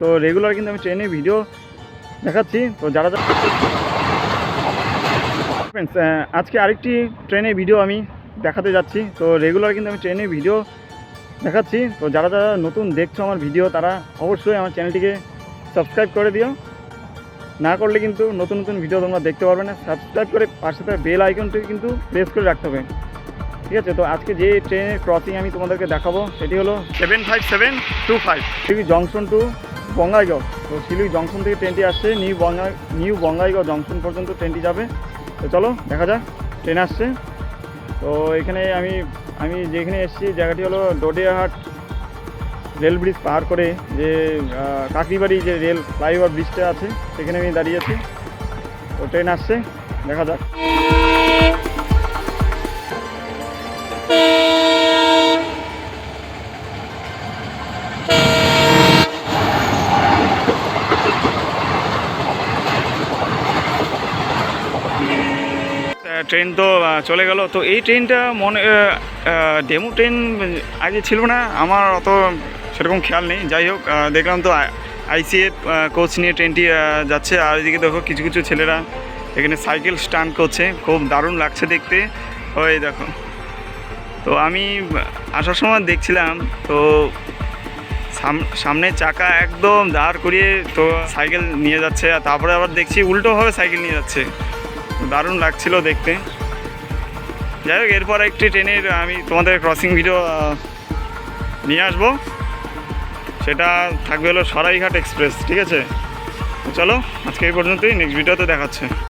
তো রেগুলার কিন্তু আমি ট্রেনে ভিডিও দেখাচ্ছি। তো যারা যারা Friends, আজকে আরেকটি ট্রেনে ভিডিও আমি দেখাতে যাচ্ছি। তো রেগুলার কিন্তু আমি ট্রেনে ভিডিও দেখাচ্ছি। তো যারা যারা নতুন দেখছ আমার ভিডিও তারা অবশ্যই আমার চ্যানেলটিকে সাবস্ক্রাইব করে দিও। না করলে কিন্তু নতুন নতুন ভিডিও তোমরা দেখতে পারবে না। সাবস্ক্রাইব করে পাশে থাকা বেল আইকনটি কিন্তু প্রেস করে রাখতে হবে। ঠিক আছে? তো আজকে যে ট্রেনের ক্রসিং আমি তোমাদেরকে দেখাবো সেটি হলো seven five seven two five junction to Bongaigaon তো শিলিগুড়ি জংশন থেকে ট্রেনটি আসছে, new Bongai new Bongaigaon junction পর্যন্ত ট্রেনটি যাবে। তো চলো, দেখা যাক ট্রেন আসছে। তো এখানে আমি আমি যেখানে এসেছি জায়গাটি হলো ডোডিয়াহাট রেল ব্রিজ পার করে যে কাকরিবাড়ি যে রেল ফ্লাইওভার ব্রিজটা আছে, সেখানে আমি দাঁড়িয়ে আছি। তো ট্রেন আসছে, দেখা যাক। ট্রেন তো চলে গেল। তো এই ট্রেনটা মনে ডেমো ট্রেন আগে ছিল না। আমার অত সেরকম খেয়াল নেই। যাই হোক দেখলাম তো আইসিএফ কোচ নিয়ে ট্রেনটি যাচ্ছে। আর এদিকে দেখো কিছু কিছু ছেলেরা এখানে সাইকেল স্টান্ট করছে। খুব দারুণ লাগছে দেখতে। ওই দেখো। তো আমি আসার সময় দেখছিলাম, তো সাম- সামনের চাকা একদম দাঁড় করিয়ে তো সাইকেল নিয়ে যাচ্ছে। আর তারপরে আবার দেখছি উল্টোভাবে সাইকেল নিয়ে যাচ্ছে। দারুণ লাগছিল দেখতে। যাই হোক, এরপর একটি ট্রেনের, আমি তোমাদের ক্রসিং ভিডিও নিয়ে আসব। সেটা থাকবে হলো সরাইঘাট এক্সপ্রেস ঠিক আছে? চলো, আজকে এই পর্যন্তই নেক্সট ভিডিওতে দেখাচ্ছে।